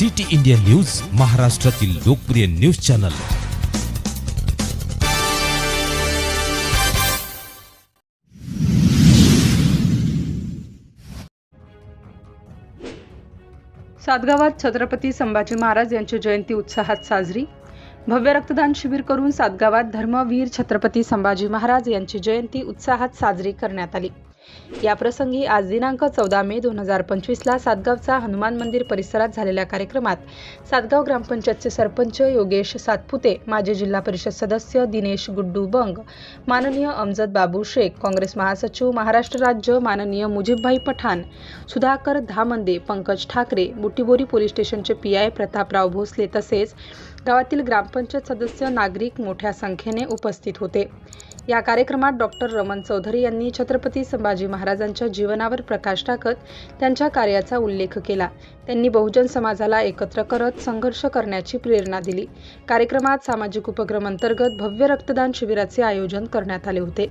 City India news महाराष्ट्रातील लोकप्रिय news channel. सातगावात छत्रपती संभाजी महाराज यांची जयंती उत्साहात साजरी. भव्य रक्तदान शिबिर करून सातगावात धर्मवीर छत्रपती संभाजी महाराज यांची जयंती उत्साहात साजरी करण्यात आली. याप्रसंगी आज दिनांक चौदा मे दोन हजार पंचवीसला सातगावचा हनुमान मंदिर परिसरात झालेल्या कार्यक्रमात सातगाव ग्रामपंचायतचे सरपंच योगेश सातपुते माजी जिल्हा परिषद सदस्य दिनेश गुड्डू बंग माननीय अमजद बाबू शेख काँग्रेस महासचिव महाराष्ट्र राज्य माननीय मुजीबभाई पठाण सुधाकर धामंदे पंकज ठाकरे बुटीबोरी पोलीस स्टेशनचे पी आय प्रतापराव भोसले तसेच गावातील ग्रामपंचायत सदस्य नागरिक मोठ्या संख्येने उपस्थित होते. या कार्यक्रमात डॉक्टर रमण चौधरी यांनी छत्रपती संभाजी महाराजांच्या जीवनावर प्रकाश टाकत त्यांच्या कार्याचा उल्लेख केला. त्यांनी बहुजन समाजाला एकत्र करत संघर्ष करण्याची प्रेरणा दिली. कार्यक्रमात सामाजिक उपक्रम अंतर्गत भव्य रक्तदान शिबिराचे आयोजन करण्यात आले होते.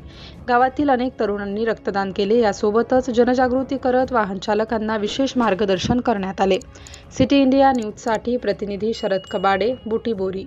गावातील अनेक तरुणांनी रक्तदान केले. यासोबतच जनजागृती करत वाहन चालकांना विशेष मार्गदर्शन करण्यात आले. सिटी इंडिया न्यूजसाठी प्रतिनिधी शरद कबाडे बुटीबोरी